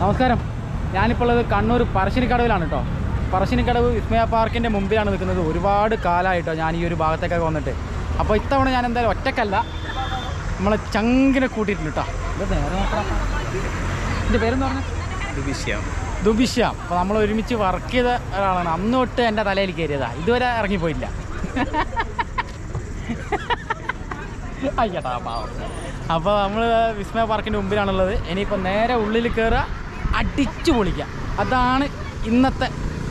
നമസ്കാരം. ഞാനിപ്പോൾ ഉള്ളത് കണ്ണൂർ പറശ്ശിനിക്കടവിലാണ് കേട്ടോ പറശ്ശിനിക്കടവ് വിസ്മയ പാർക്കിന്റെ മുമ്പിലാണ് നിൽക്കുന്നത്. ഒരുപാട് കാലമായിട്ടോ ഞാൻ ഈ ഒരു ഭാഗത്തേക്കൊക്കെ വന്നിട്ട്. അപ്പോൾ ഇത്തവണ ഞാൻ എന്തായാലും ഒറ്റക്കല്ല. നമ്മളെ ചങ്കിനെ കൂട്ടിയിട്ടുണ്ട് കേട്ടോ ഇത് നേരെ നോക്കണം. എന്റെ പേരെന്ന് പറഞ്ഞാൽ ദുബിശ്യാം ദുബിശ്യാം അപ്പോൾ നമ്മൾ ഒരുമിച്ച് വർക്ക് ചെയ്ത ഒരാളാണ്. അന്ന് തൊട്ട് എന്റെ തലയിൽ കയറിയതാ. ഇതുവരെ ഇറങ്ങിപ്പോയില്ല. അയ്യട്ടാ പാവം. അപ്പോൾ നമ്മൾ വിസ്മയ പാർക്കിന്റെ മുമ്പിലാണുള്ളത്. ഇനിയിപ്പോൾ നേരെ ഉള്ളിൽ കയറുക അടിച്ചു പൊളിക്കുക. അതാണ് ഇന്നത്തെ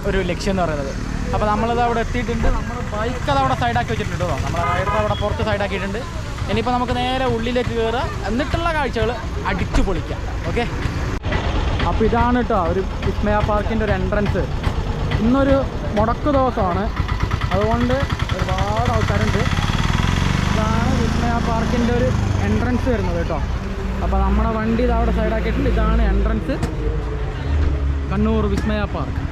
ഒരു ലക്ഷ്യം എന്ന് പറയുന്നത്. അപ്പോൾ നമ്മളത് അവിടെ എത്തിയിട്ടുണ്ട്. നമ്മൾ ബൈക്ക് അത് അവിടെ സൈഡാക്കി വെച്ചിട്ടുണ്ട് കേട്ടോ. നമ്മൾ റൈഡർ അവിടെ പുറത്ത് സൈഡാക്കിയിട്ടുണ്ട് ഇനിയിപ്പോൾ നമുക്ക് നേരെ ഉള്ളിലേക്ക് കയറുക എന്നിട്ടുള്ള കാഴ്ചകൾ അടിച്ചു പൊളിക്കാം. ഓക്കെ അപ്പോൾ ഇതാണ് കേട്ടോ ഒരു വിസ്മയ പാർക്കിന്റെ ഒരു എൻട്രൻസ് ഇന്നൊരു മുടക്ക് ദിവസമാണ്. അതുകൊണ്ട് ഒരുപാട് ആൾക്കാരുണ്ട്. ഇതാണ് വിസ്മയ പാർക്കിന്റെ ഒരു എൻട്രൻസ് വരുന്നത് കേട്ടോ. അപ്പോൾ നമ്മുടെ വണ്ടി ഇത് അവിടെ സൈഡാക്കിയിട്ടുണ്ട്. ഇതാണ് എൻട്രൻസ് കണ്ണൂർ വിസ്മയ പാർക്ക്.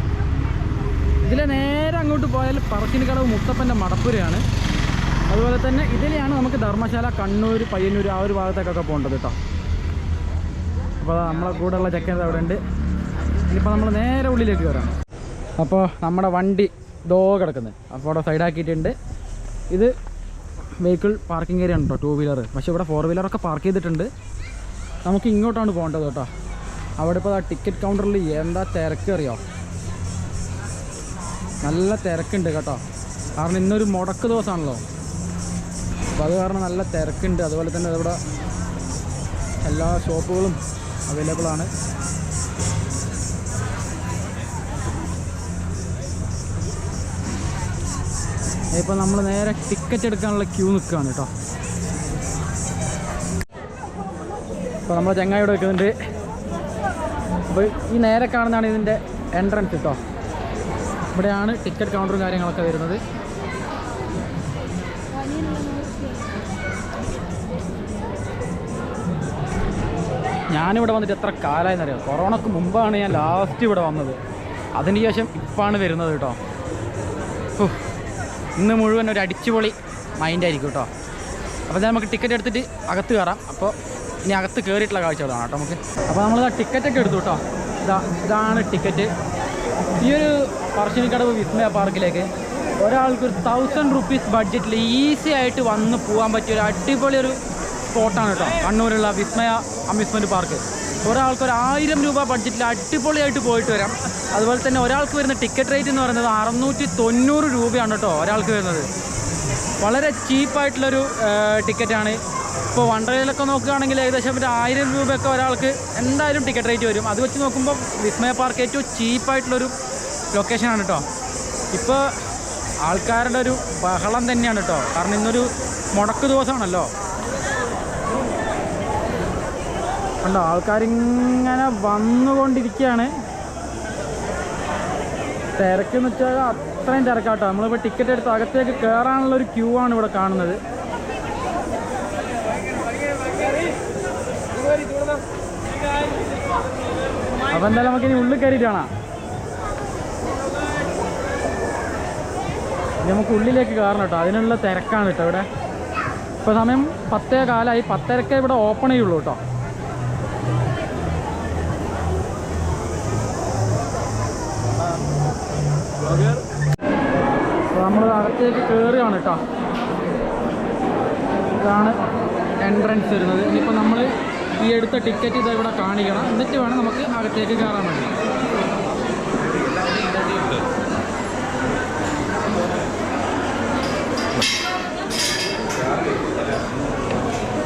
ഇതിലെ നേരെ അങ്ങോട്ട് പോയാൽ പറശ്ശിനിക്കടവ് മുത്തപ്പന്റെ മടപ്പുരയാണ്. അതുപോലെ തന്നെ ഇതിലെയാണ് നമുക്ക് ധർമ്മശാല കണ്ണൂർ പയ്യന്നൂർ ആ ഒരു ഭാഗത്തേക്കൊക്കെ പോകേണ്ടത് കേട്ടോ. അപ്പോൾ നമ്മളെ കൂടെയുള്ള ചെക്കൻ അവിടെ ഉണ്ട്. ഇനിയിപ്പോൾ നമ്മൾ നേരെ ഉള്ളിലേക്ക് കയറാം അപ്പോൾ നമ്മുടെ വണ്ടി ദോ കിടക്കുന്നത് അപ്പോൾ അവിടെ സൈഡാക്കിയിട്ടുണ്ട്. ഇത് വെഹിക്കിൾ പാർക്കിംഗ് ഏരിയ കേട്ടോ ടൂ വീലർ പക്ഷേ ഇവിടെ ഫോർ വീലറൊക്കെ പാർക്ക് ചെയ്തിട്ടുണ്ട്. നമുക്ക് ഇങ്ങോട്ടാണ് പോകേണ്ടത് കേട്ടോ. അവിടെ ഇപ്പോൾ ആ ടിക്കറ്റ് കൗണ്ടറിൽ എന്താ തിരക്ക് അറിയോ? നല്ല തിരക്കുണ്ട് കേട്ടോ. കാരണം ഇന്നൊരു മുടക്ക് ദിവസമാണല്ലോ. അപ്പോൾ അത് കാരണം നല്ല തിരക്കുണ്ട്. അതുപോലെ തന്നെ ഇവിടെ എല്ലാ ഷോപ്പുകളും അവൈലബിൾ ആണ്. ഇപ്പോൾ നമ്മൾ നേരെ ടിക്കറ്റ് എടുക്കാനുള്ള ക്യൂ നിൽക്കുകയാണ് കേട്ടോ. ഇപ്പോൾ നമ്മൾ ചെങ്ങായിവിടെ വെക്കുന്നുണ്ട്. അപ്പോൾ ഈ നേരെ കാണുന്നതാണ് ഇതിന്റെ എൻട്രൻസ് കേട്ടോ ഇവിടെയാണ് ടിക്കറ്റ് കൗണ്ടറും കാര്യങ്ങളൊക്കെ വരുന്നത്. ഞാനിവിടെ വന്നിട്ട് എത്ര കാലമായെന്നറിയാം കൊറോണക്ക് മുമ്പാണ് ഞാൻ ലാസ്റ്റ് ഇവിടെ വന്നത്. അതിന് ശേഷം ഇപ്പാണ് വരുന്നത് കേട്ടോ ഇന്ന് മുഴുവൻ ഒരു അടിച്ചുപൊളി മൈൻഡായിരിക്കും കേട്ടോ അപ്പോൾ നമുക്ക് ടിക്കറ്റ് എടുത്തിട്ട് അകത്ത് കയറാം. അപ്പോൾ ഇനി അകത്ത് കയറിയിട്ടുള്ള കാഴ്ചകളാണ് കേട്ടോ നമുക്ക്. അപ്പോൾ നമ്മൾ ടിക്കറ്റൊക്കെ എടുത്തു കേട്ടോ. ഇതാ ഇതാണ് ടിക്കറ്റ് ഈ ഒരു പറശ്ശിനിക്കടവ് വിസ്മയ പാർക്കിലേക്ക് ഒരാൾക്ക് ഒരു തൗസൻഡ് റുപ്പീസ് ബഡ്ജറ്റിൽ ഈസി ആയിട്ട് വന്ന് പോകാൻ പറ്റിയ ഒരു അടിപൊളി ഒരു സ്പോട്ടാണ് കേട്ടോ കണ്ണൂരുള്ള വിസ്മയ അമ്യൂസ്മെന്റ് പാർക്ക് ഒരാൾക്ക് ഒരു ആയിരം രൂപ ബഡ്ജറ്റിൽ അടിപൊളിയായിട്ട് പോയിട്ട് വരാം. അതുപോലെ തന്നെ ഒരാൾക്ക് വരുന്ന ടിക്കറ്റ് റേറ്റ് എന്ന് പറയുന്നത് അറുന്നൂറ്റി തൊണ്ണൂറ് രൂപയാണ് കേട്ടോ ഒരാൾക്ക് വരുന്നത്. വളരെ ചീപ്പായിട്ടുള്ളൊരു ടിക്കറ്റാണ് ഇപ്പോൾ വണ്ടറയിലൊക്കെ നോക്കുകയാണെങ്കിൽ ഏകദേശം ഒരു ആയിരം രൂപയൊക്കെ ഒരാൾക്ക് എന്തായാലും ടിക്കറ്റ് റേറ്റ് വരും. അത് വെച്ച് നോക്കുമ്പോൾ വിസ്മയ പാർക്ക് ഏറ്റവും ചീപ്പായിട്ടുള്ളൊരു ലൊക്കേഷനാണ് കേട്ടോ ഇപ്പോൾ ആൾക്കാരുടെ ഒരു ബഹളം തന്നെയാണ് കേട്ടോ കാരണം ഇന്നൊരു മുടക്ക് ദിവസമാണല്ലോ. കണ്ടോ ആൾക്കാരിങ്ങനെ വന്നുകൊണ്ടിരിക്കുകയാണ്. തിരക്കെന്ന് വെച്ചാൽ അത്രയും തിരക്കാട്ടോ നമ്മളിപ്പോൾ ടിക്കറ്റ് എടുത്ത് അകത്തേക്ക് കയറാനുള്ള ഒരു ക്യൂ ആണ് ഇവിടെ കാണുന്നത്. അപ്പം എന്തായാലും നമുക്ക് ഇനി ഉള്ളിൽ കയറിയിട്ട് കാണാം. നമുക്ക് ഉള്ളിലേക്ക് കയറണം കേട്ടോ. അതിനുള്ള തിരക്കാണ് കേട്ടോ ഇവിടെ. ഇപ്പോൾ സമയം പത്തേ കാലമായി പത്തരക്കേ ഇവിടെ ഓപ്പൺ ചെയ്യുള്ളൂ കേട്ടോ. നമ്മൾ അകത്തേക്ക് കയറുകയാണ് കേട്ടോ. ഇതാണ് എൻട്രൻസ് വരുന്നത്. ഇനിയിപ്പോൾ നമ്മൾ ഈ എടുത്ത ടിക്കറ്റ് ഇത് ഇവിടെ കാണിക്കണം. എന്നിട്ട് വേണം നമുക്ക് അകത്തേക്ക് കയറാൻ വേണ്ടി.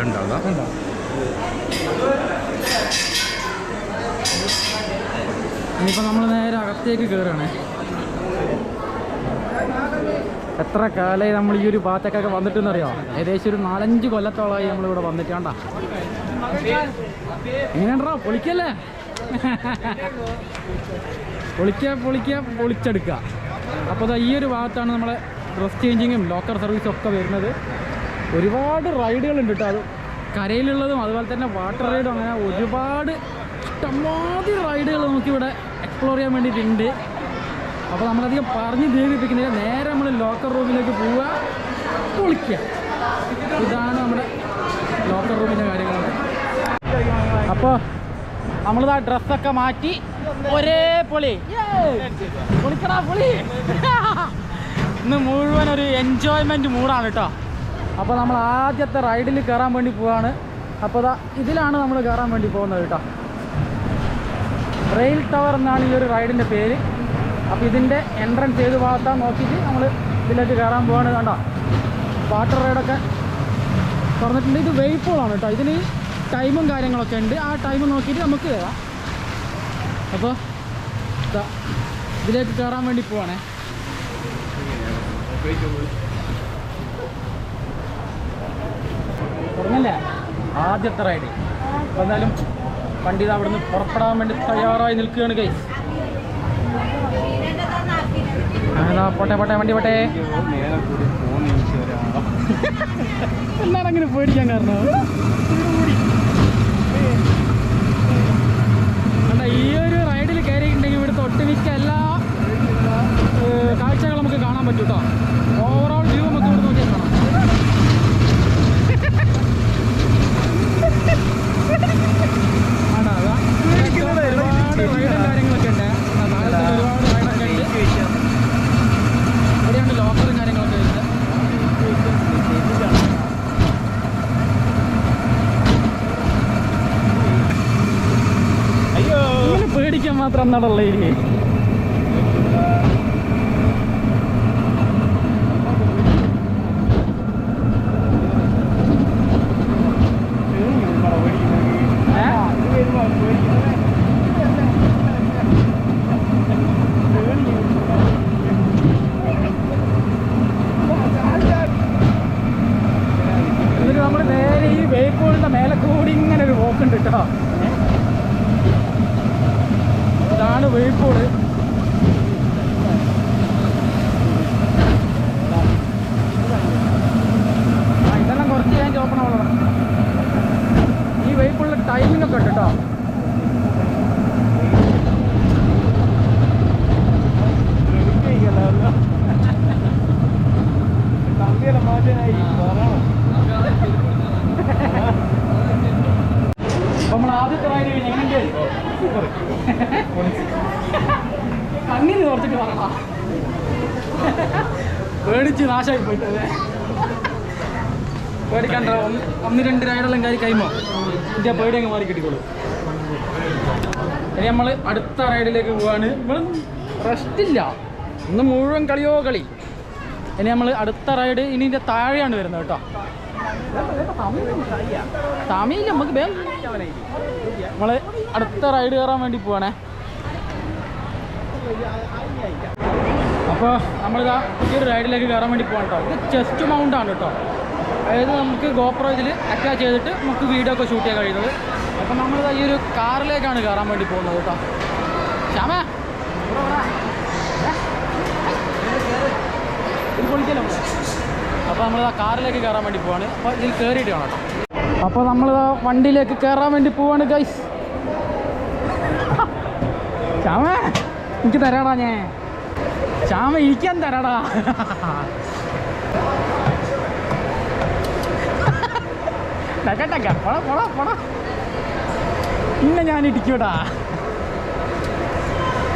ഉണ്ടാവുക കണ്ടോ ഇനിയിപ്പോൾ നമ്മൾ നേരെ അകത്തേക്ക് കയറുകയാണ് എത്ര കാലമായി നമ്മൾ ഈ ഒരു ഭാഗത്തേക്കൊക്കെ വന്നിട്ടെന്നറിയോ ഏകദേശം ഒരു നാലഞ്ച് കൊല്ലത്തോളമായി നമ്മളിവിടെ വന്നിട്ട് കണ്ട എങ്ങനെയാണ്ടാ പൊളിക്കല്ലേ? പൊളിക്ക പൊളിക്ക പൊളിച്ചെടുക്കുക. അപ്പോൾ അതാ ഈ ഒരു ഭാഗത്താണ് നമ്മളെ ഡ്രസ് ചേഞ്ചിങ്ങും ലോക്കർ സർവീസും ഒക്കെ വരുന്നത്. ഒരുപാട് റൈഡുകളുണ്ട് കേട്ടോ അത്. കരയിലുള്ളതും അതുപോലെ തന്നെ വാട്ടർ റൈഡും അങ്ങനെ ഒരുപാട് ഇഷ്ടമാതിരി റൈഡുകൾ നമുക്കിവിടെ എക്സ്പ്ലോർ ചെയ്യാൻ വേണ്ടിയിട്ടുണ്ട്. അപ്പോൾ നമ്മളധികം പറഞ്ഞ് ദീപിപ്പിക്കുന്നില്ല നേരെ നമ്മൾ ലോക്കർ റൂമിലേക്ക് പോവുക പൊളിക്കുക. ഇതാണ് നമ്മുടെ ലോക്കർ റൂമിന്റെ കാര്യങ്ങളൊക്കെ. അപ്പോൾ നമ്മളിതാ ഡ്രസ്സൊക്കെ മാറ്റി ഒരേ പൊളി. പൊളിക്കടാ പൊളി. ഇന്ന് മുഴുവൻ ഒരു എൻജോയ്മെന്റ് മൂഡാണ് കേട്ടോ അപ്പോൾ നമ്മൾ ആദ്യത്തെ റൈഡിൽ കയറാൻ വേണ്ടി പോവാണ്. അപ്പോൾ ഇതിലാണ് നമ്മൾ കയറാൻ വേണ്ടി പോകുന്നത് കേട്ടോ റെയിൽ ടവർ എന്നാണ് ഈ ഒരു റൈഡിന്റെ പേര്. അപ്പോൾ ഇതിന്റെ എൻട്രൻസ് ഏത് ഭാഗത്താ നോക്കിയിട്ട് നമ്മൾ ഇതിലേക്ക് കയറാൻ പോവാണ് കണ്ടോ. വാട്ടർ റൈഡൊക്കെ തുറന്നിട്ടുണ്ട്. ഇത് വെയിറ്റ് പൂളാണ് കേട്ടോ ഇതിന് ടൈമും കാര്യങ്ങളൊക്കെ ഉണ്ട്. ആ ടൈം നോക്കിയിട്ട് നമുക്ക് കയറാം അപ്പോൾ ഇതിലേക്ക് കയറാൻ വേണ്ടി പോവാണേ. തുടങ്ങല്ലേ? ആദ്യത്തെ റൈഡ് എന്നാലും വണ്ടി ഇതാ അവിടുന്ന് പുറപ്പെടാൻ വേണ്ടി തയ്യാറായി നിൽക്കുകയാണ് കൈ പോട്ടെ പോട്ടെ വണ്ടി പോട്ടെ. എന്താണ് അങ്ങനെ പേടിക്കാൻ കാരണം? ഈ ഒരു റൈഡിൽ കയറിയിട്ടുണ്ടെങ്കിൽ ഇവിടുത്തെ ഒട്ടുമിക്ക എല്ലാ കാഴ്ചകളും നമുക്ക് കാണാൻ പറ്റും കേട്ടോ ഓവറോൾ വ്യൂ നമുക്ക് ഇവിടെ നോക്കിയാൽ കാണാം ആണോ, അതാ. ഒരുപാട് റൈഡും കാര്യങ്ങളൊക്കെ ഉണ്ട് ആ, താഴത്ത് ഒരുപാട് റൈഡൊക്കെ ഉണ്ട് ഇവിടെയാണ് ലോക്കറും കാര്യങ്ങളൊക്കെ വരുന്നത് അയ്യോ ഇങ്ങനെ പേടിക്കാൻ മാത്രം എന്നാണല്ലേ ഇനി നമ്മൾ നേരെ ഈ വേപ്പൂളിന്റെ മേലെ കൂടി ഇങ്ങനെ ഒരു വോക്കുണ്ട് കേട്ടോ ഇതാണ് വേപ്പൂൾ ആ, ഇതെല്ലാം കുറച്ച് ഞാൻ ഓപ്പൺ ആവുള്ളൂ ഈ വേപ്പുള്ള ടൈമിംഗ് ഒക്കെ ഉണ്ട് കേട്ടോ തമ്പിയെല്ലാം മാറ്റാനായി അപ്പൊ നമ്മൾ ആദ്യത്തെ റൈഡ് കഴിഞ്ഞ് എങ്ങനെയുണ്ട് കണ്ണിന് കുറച്ചിട്ട് പറയണ പേടിച്ച് നാശമായി പോയിട്ടത് പേടിക്കണ്ട ഒന്ന് രണ്ട് റൈഡെല്ലാം കാര്യം കൈമോ? ഇന്ത്യ പേടി അങ്ങ് മാറി കിട്ടിക്കോളൂ. ഇനി നമ്മൾ അടുത്ത റൈഡിലേക്ക് പോവാണ്. ഇവിടെ റെസ്റ്റ് ഇല്ല. ഇന്ന് മുഴുവൻ കളിയോ കളി. ഇനി നമ്മൾ അടുത്ത റൈഡ് ഇനി ഇതിന്റെ താഴെയാണ് വരുന്നത് കേട്ടോ. തമിഴ് നമുക്ക് വേഗം നമ്മൾ അടുത്ത റൈഡ് കയറാൻ വേണ്ടി പോവാണേ. അപ്പോൾ നമ്മളിതാ പുതിയൊരു റൈഡിലേക്ക് കയറാൻ വേണ്ടി പോവാണ് കേട്ടോ. ഇത് ചെസ്റ്റ് മൗണ്ട് ആണ് കേട്ടോ. അതായത് നമുക്ക് ഗോപ്രോ ഇതിൽ അറ്റാച്ച് ചെയ്തിട്ട് നമുക്ക് വീഡിയോ ഒക്കെ ഷൂട്ട് ചെയ്യാൻ കഴിയുന്നത്. അപ്പം നമ്മൾ ഈ ഒരു കാറിലേക്കാണ് കയറാൻ വേണ്ടി പോകുന്നത് കേട്ടോ. ശ്യാമ! അപ്പോൾ നമ്മൾ ആ കാറിലേക്ക് കയറാൻ വേണ്ടി പോവാണ്. അപ്പോൾ ഇതിൽ കയറിയിട്ട് കാണാം അപ്പോൾ നമ്മൾ വണ്ടിയിലേക്ക് കയറാൻ വേണ്ടി പോവാണ് ഗൈസ് ശ്യാമ എനിക്ക് തരാടാ ഞാൻ. ശ്യാമ ഇരിക്കാൻ തരാടാ. ഇന്നെ ഞാൻ ഇടിക്കൂടാ.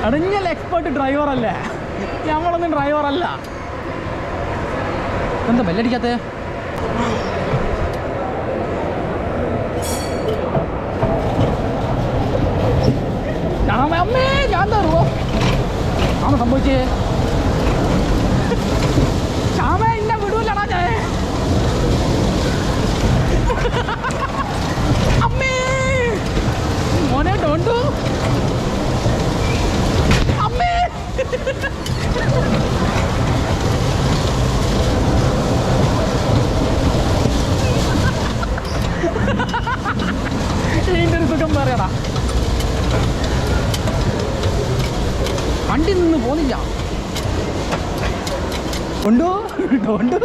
അടഞ്ഞല്ല എക്സ്പേർട്ട് ഡ്രൈവർ അല്ലേ? നമ്മളൊന്നും ഡ്രൈവർ അല്ല. എന്താ ബെല്ലടിക്കാത്ത അമ്മേ ഞാൻ തരുവോ? ആണ് സംഭവിച്ചേ ശ്യാമ എന്നെ വിടൂലടാ ഞാൻ അമ്മേ ഡോണ്ടു അമ്മേ! ഇതിന്റെ ഒരു സുഖം പറയടാ വണ്ടി നിന്ന് പോന്നില്ല ഉണ്ടോ? ഉണ്ടോ?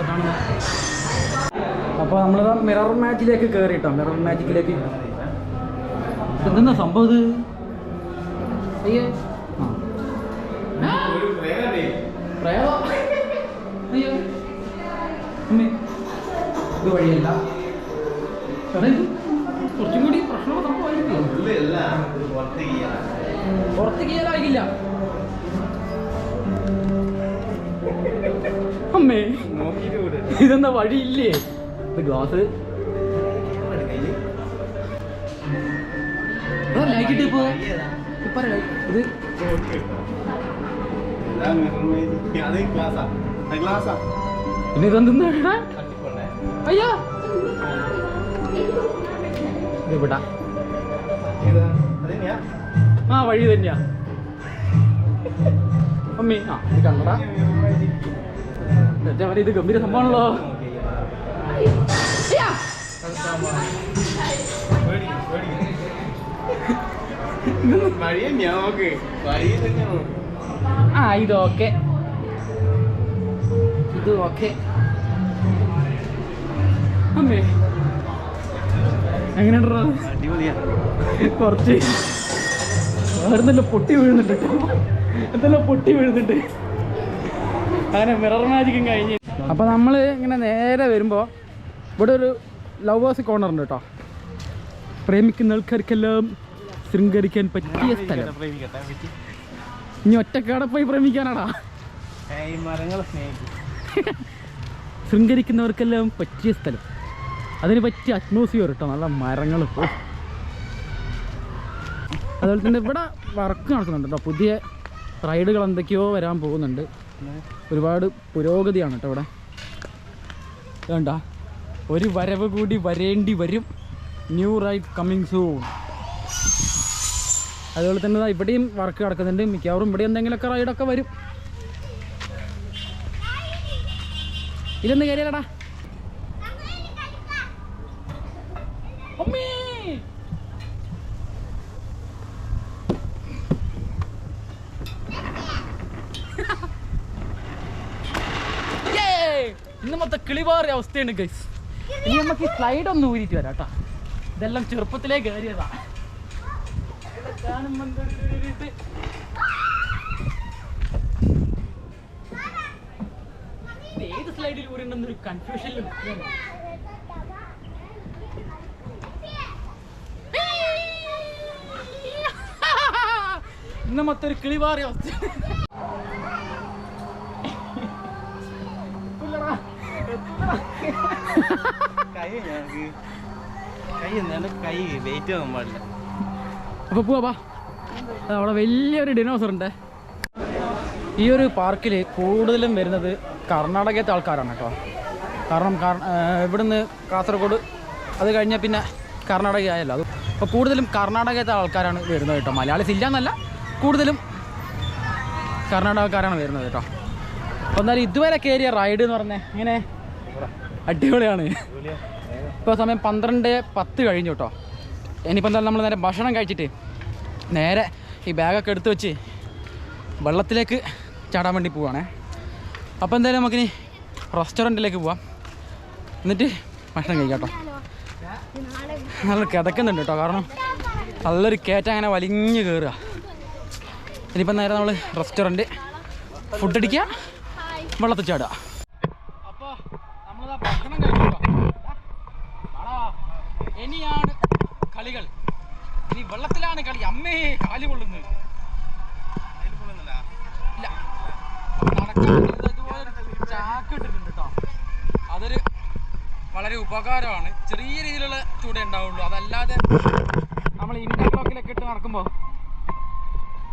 നമ്മളിവിടെ കാണുന്നത് അപ്പോൾ നമ്മളിതാ മിറർ മാജിക്കിലേക്ക് കയറി കേട്ടോ മിറർ മാജിക്കിലേക്ക് എന്താ സംഭവം ഇത്? അയ്യേ. ഇത് വഴിയല്ല. കുറച്ചും കൂടി പ്രശ്നമുള്ള അമ്മേ. ഇതെന്താ വഴിയില്ലേ? ഗ്ലാസ് ഇത് അയ്യോ. ആ വഴി തന്നെയാ അമ്മി ആ ഇത് കണ്ണട അവർ ഇത് ഗംഭീര സംഭവമാണല്ലോ. ആ ഇത് ഓക്കെ. ഇത് ഓക്കെ. അമ്മേ. എങ്ങനെയുണ്ടോ? കുറച്ച്. നല്ല പൊട്ടി വീഴുന്നുണ്ട് എന്തെല്ലാം പൊട്ടി വീഴുന്നുണ്ട്. അങ്ങനെ മിറർ മാജിക്കും കഴിഞ്ഞ്. അപ്പോൾ നമ്മൾ ഇങ്ങനെ നേരെ വരുമ്പോൾ ഇവിടെ ഒരു ലവേഴ്സ് കോർണർ ഉണ്ട് കേട്ടോ. പ്രേമിക്കുന്ന ആൾക്കാർക്കെല്ലാം ശൃംഗരിക്കാൻ പറ്റിയ സ്ഥലം. ഇനി ഒറ്റക്കാടെ പോയി പ്രേമിക്കാനാടാ. ശൃംഗരിക്കുന്നവർക്കെല്ലാം പറ്റിയ സ്ഥലം. അതിന് പറ്റിയ അറ്റ്മോസ്ഫിയർ കേട്ടോ നല്ല മരങ്ങൾ അതുപോലെ തന്നെ ഇവിടെ വർക്ക് നടക്കുന്നുണ്ട് കേട്ടോ. പുതിയ റൈഡുകൾ എന്തൊക്കെയോ വരാൻ പോകുന്നുണ്ട്. ഒരുപാട് പുരോഗതിയാണ് കേട്ടോ ഇവിടെ. വേണ്ട ഒരു വരവ് കൂടി വരേണ്ടി വരും. ന്യൂ റൈറ്റ് കമ്മിങ് സൂൺ അതുപോലെ തന്നെ ഇവിടെയും വർക്ക് കിടക്കുന്നുണ്ട് മിക്കവാറും ഇവിടെ എന്തെങ്കിലുമൊക്കെ റൈഡൊക്കെ വരും. ഇതൊന്ന് കയറിയല്ലടാ അമ്മേ! കിളിപാറിയ അവസ്ഥയാണ് ഗൈസ് ഇനി നമുക്ക് ഈ സ്ലൈഡ് ഒന്ന് ഊരിയിട്ട് വരാം കേട്ടോ ഇതെല്ലാം ചെറുപ്പത്തിലേ കയറിയതാ. ഏത് സ്ലൈഡിൽ ഊരിണ്ടെന്നൊരു കൺഫ്യൂഷനിൽ ഇന്ന് മൊത്തം ഒരു കിളിപാറിയ അവസ്ഥ ഞങ്ങൾക്ക് കൈ വെയിറ്റ് അപ്പോൾ പോവാ അവിടെ വലിയൊരു ഡിനോസർ ഉണ്ട്. ഈ ഒരു പാർക്കിൽ കൂടുതലും വരുന്നത് കർണാടകത്തെ ആൾക്കാരാണ് കേട്ടോ. കാരണം ഇവിടുന്ന് കാസർഗോഡ് അത് കഴിഞ്ഞാൽ പിന്നെ കർണാടക ആയല്ലോ അത് അപ്പോൾ കൂടുതലും കർണാടകത്തെ ആൾക്കാരാണ് വരുന്നത് കേട്ടോ. മലയാളീസ് ഇല്ല എന്നല്ല കൂടുതലും കർണാടകക്കാരാണ് വരുന്നത് കേട്ടോ. അപ്പോൾ എന്തായാലും ഇതുവരെ കയറിയ റൈഡ് എന്ന് പറഞ്ഞാൽ ഇങ്ങനെ അടിപൊളിയാണ്. ഇപ്പോൾ സമയം പന്ത്രണ്ട് പത്ത് കഴിഞ്ഞു കേട്ടോ ഇനിയിപ്പോൾ എന്തായാലും നമ്മൾ നേരെ ഭക്ഷണം കഴിച്ചിട്ട് നേരെ ഈ ബാഗൊക്കെ എടുത്ത് വെച്ച് വെള്ളത്തിലേക്ക് ചാടാൻ വേണ്ടി പോവാണേ. അപ്പോൾ എന്തായാലും നമുക്കിനി റെസ്റ്റോറന്റിലേക്ക് പോവാം. എന്നിട്ട് ഭക്ഷണം കഴിക്കാം കേട്ടോ നല്ല കിതക്കുന്നുണ്ട് കേട്ടോ കാരണം നല്ലൊരു കയറ്റം അങ്ങനെ വലിഞ്ഞ് കയറുക ഇനിയിപ്പോൾ നേരെ നമ്മൾ റെസ്റ്റോറന്റ് ഫുഡ് അടിക്കുക വെള്ളത്തിൽ ചാടുക.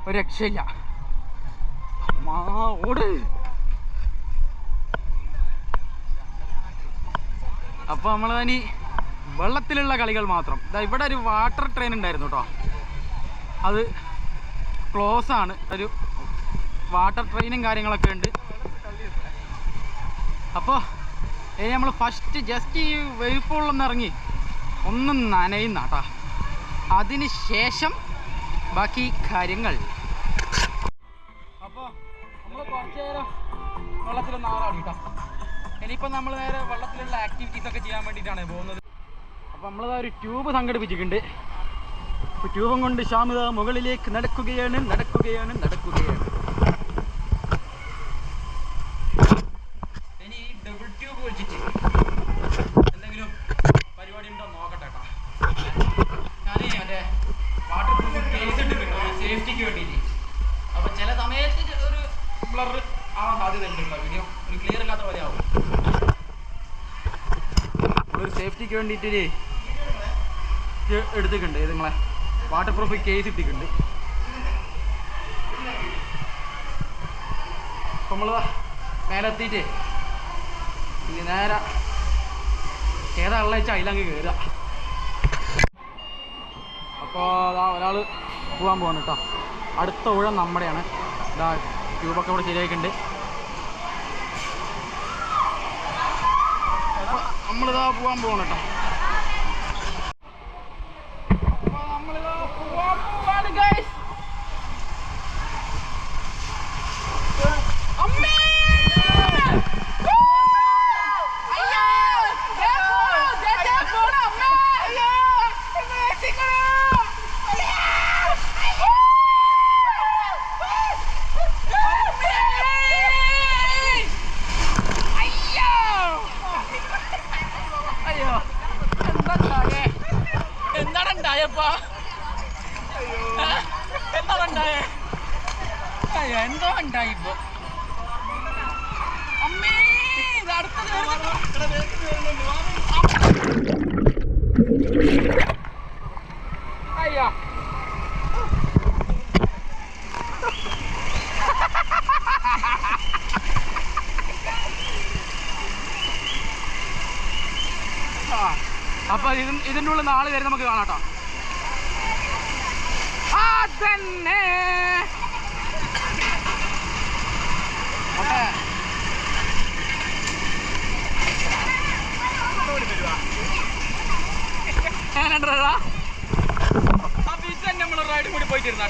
ഒരു രക്ഷയില്ല. അമ്മാ, ഓട്. അപ്പോൾ നമ്മൾ ഇനി വെള്ളത്തിലുള്ള കളികൾ മാത്രം. ഇതാ ഇവിടെ ഒരു വാട്ടർ ട്രെയിൻ ഉണ്ടായിരുന്നു കേട്ടോ അത് ക്ലോസ് ആണ്. ഒരു വാട്ടർ ട്രെയിനും കാര്യങ്ങളൊക്കെ ഉണ്ട്. അപ്പോൾ ഇനി നമ്മൾ ഫസ്റ്റ് ജസ്റ്റ് ഈ വേവ് ഇറങ്ങി. ഒന്ന് നനയുന്ന കേട്ടോ അതിന് ശേഷം ബാക്കി കാര്യങ്ങൾ. നേരം വെള്ളത്തിലൊന്ന് ആറാടി കേട്ടോ ഇനിയിപ്പോൾ നമ്മൾ നേരെ വെള്ളത്തിലുള്ള ആക്ടിവിറ്റീസ് ഒക്കെ ചെയ്യാൻ വേണ്ടിയിട്ടാണ് പോകുന്നത്. അപ്പോൾ നമ്മളത് ഒരു ട്യൂബ് സംഘടിപ്പിച്ചിട്ടുണ്ട്. അപ്പോൾ ട്യൂബും കൊണ്ട് ഷാമിത മുകളിലേക്ക് നടക്കുകയാണ് നടക്കുകയാണ് നടക്കുകയാണ്. ഇനി ഡബിൾ ട്യൂബ് വെച്ചിട്ട് എന്തെങ്കിലും പരിപാടി ഉണ്ടോ നോക്കട്ടെ കേട്ടോ ഞാനേ മറ്റേ വാട്ടർ കേസ് ഇട്ടിട്ടുണ്ട് സേഫ്റ്റിക്ക് വേണ്ടിയിട്ട്. അപ്പോൾ ചില സമയത്ത് ബ്ലർ ആവാൻ സാധ്യത ഉണ്ട് കേട്ടോ. വീഡിയോ ഒരു ക്ലിയർ ഇല്ലാത്ത പോലെ ആവും ഒരു സേഫ്റ്റിക്ക് വേണ്ടിയിട്ട് എടുത്തിട്ടുണ്ട്. ഇത് നിങ്ങളെ വാട്ടർ പ്രൂഫ് കേസ് ഇട്ടിട്ടുണ്ട് നമ്മൾ നേരെ എത്തിയിട്ട് ഇനി നേരെ ഏതാ ഉള്ള വെച്ചാൽ അതിലങ്ങ് കയറുക അപ്പോൾ ഒരാൾ പോകാൻ പോകണം കേട്ടോ. അടുത്ത ഊഴം നമ്മുടെയാണ്. ഇതാ ട്യൂബൊക്കെ ഇവിടെ ശരിയായിട്ടുണ്ട്. നമ്മളിതാ പോകാൻ പോകണം കേട്ടോ അപ്പോൾ നമ്മളിതാ പോവാൻ പോവാണ് guys. അമ്മേ! Woo! അയ്യോ! ദേ പോണു, ദേ ദേ പോണു, അമ്മേ! അയ്യോ! എന്നെ രക്ഷിക്കണേ! അയ്യോ! അയ്യോ! അമ്മേ! അയ്യോ! അയ്യോ! എന്താണ്ടായേ? എന്താണ് ഉണ്ടായപ്പാ എന്താണ് ഉണ്ടായേ അയ്യോ എന്തോ ഉണ്ടായി ഇപ്പൊ അമ്മേ ഇത് അടുത്തത് വരുന്നു. അയ്യോ ആ, അപ്പൊ ഇതും ഇതിന്റെ ഉള്ളിൽ നാളെ വരെ നമുക്ക് കാണാട്ടോ അതന്നെ ഞാൻ ഞാനെന്താ ആ ബീച്ച് തന്നെ നമ്മൾ റൈഡ് കൂടി പോയിട്ടിരുന്ന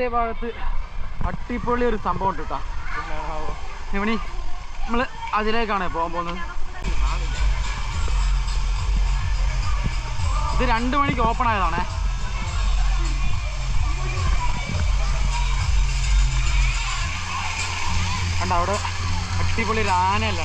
വലത്തെ ഭാഗത്ത് അട്ടിപ്പൊളി ഒരു സംഭവം ഉണ്ട് കേട്ടോ. നമ്മൾ അതിലേക്കാണ് പോകാൻ പോകുന്നത്. ഇത് രണ്ട് മണിക്ക് ഓപ്പൺ ആയതാണേ. കണ്ട അവിടെ അട്ടിപ്പൊളി ഒരു ആനയല്ല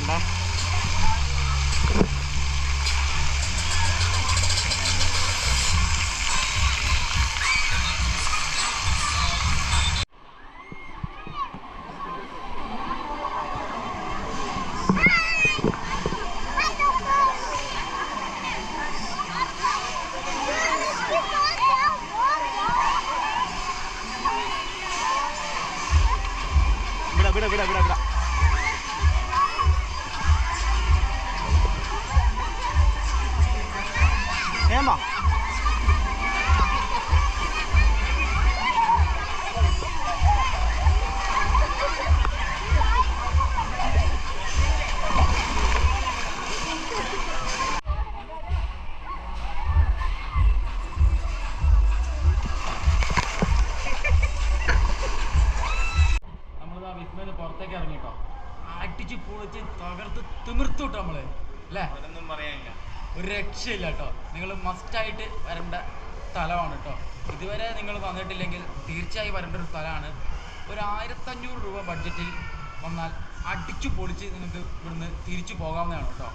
അടിച്ചു പൊളിച്ച് നിങ്ങൾക്ക് ഇവിടുന്ന് തിരിച്ചു പോകാവുന്നതാണ് കേട്ടോ.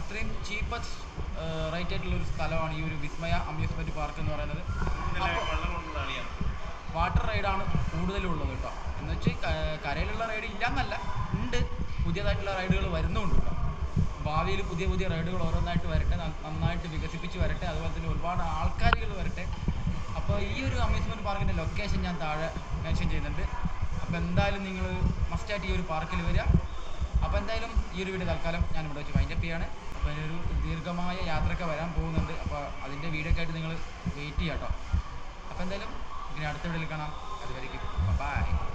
അത്രയും ചീപ്പസ്റ്റ് റേറ്റ് ആയിട്ടുള്ള ഒരു സ്ഥലമാണ് ഈ ഒരു വിസ്മയ അമ്യൂസ്മെന്റ് പാർക്ക് എന്ന് പറയുന്നത്. വാട്ടർ റൈഡാണ് കൂടുതലും ഉള്ളത് കേട്ടോ. എന്ന് വെച്ച് കരയിലുള്ള റൈഡ് ഇല്ലന്നല്ല ഉണ്ട്. പുതിയതായിട്ടുള്ള റൈഡുകൾ വരുന്നുണ്ട് കേട്ടോ. ഭാവിയിൽ പുതിയ പുതിയ റൈഡുകൾ ഓരോന്നായിട്ട് വരട്ടെ നന്നായിട്ട് വികസിപ്പിച്ച് വരട്ടെ അതുപോലെ തന്നെ ഒരുപാട് ആൾക്കാരുകൾ വരട്ടെ. അപ്പോൾ ഈ ഒരു അമ്യൂസ്മെന്റ് പാർക്കിന്റെ ലൊക്കേഷൻ ഞാൻ താഴെ മെൻഷൻ ചെയ്യുന്നുണ്ട്. അപ്പോൾ എന്തായാലും നിങ്ങൾ മസ്റ്റായിട്ട് ഈ ഒരു പാർക്കിൽ വരിക. അപ്പോൾ എന്തായാലും ഈ ഒരു വീഡിയോ തൽക്കാലം ഞാൻ ഇവിടെ വെച്ച് വൈൻഡപ്പ് ചെയ്യാണ്. അപ്പോൾ ഒരു ദീർഘമായ യാത്രയൊക്കെ വരാൻ പോകുന്നുണ്ട്. അപ്പോൾ അതിന്റെ വീഡിയോ ഒക്കെ ആയിട്ട് നിങ്ങൾ വെയിറ്റ് ചെയ്യാം കേട്ടോ അപ്പോൾ എന്തായാലും ഇനി അടുത്ത വീഡിയോയിൽ കാണാം. അതുവരേക്കും. ബൈ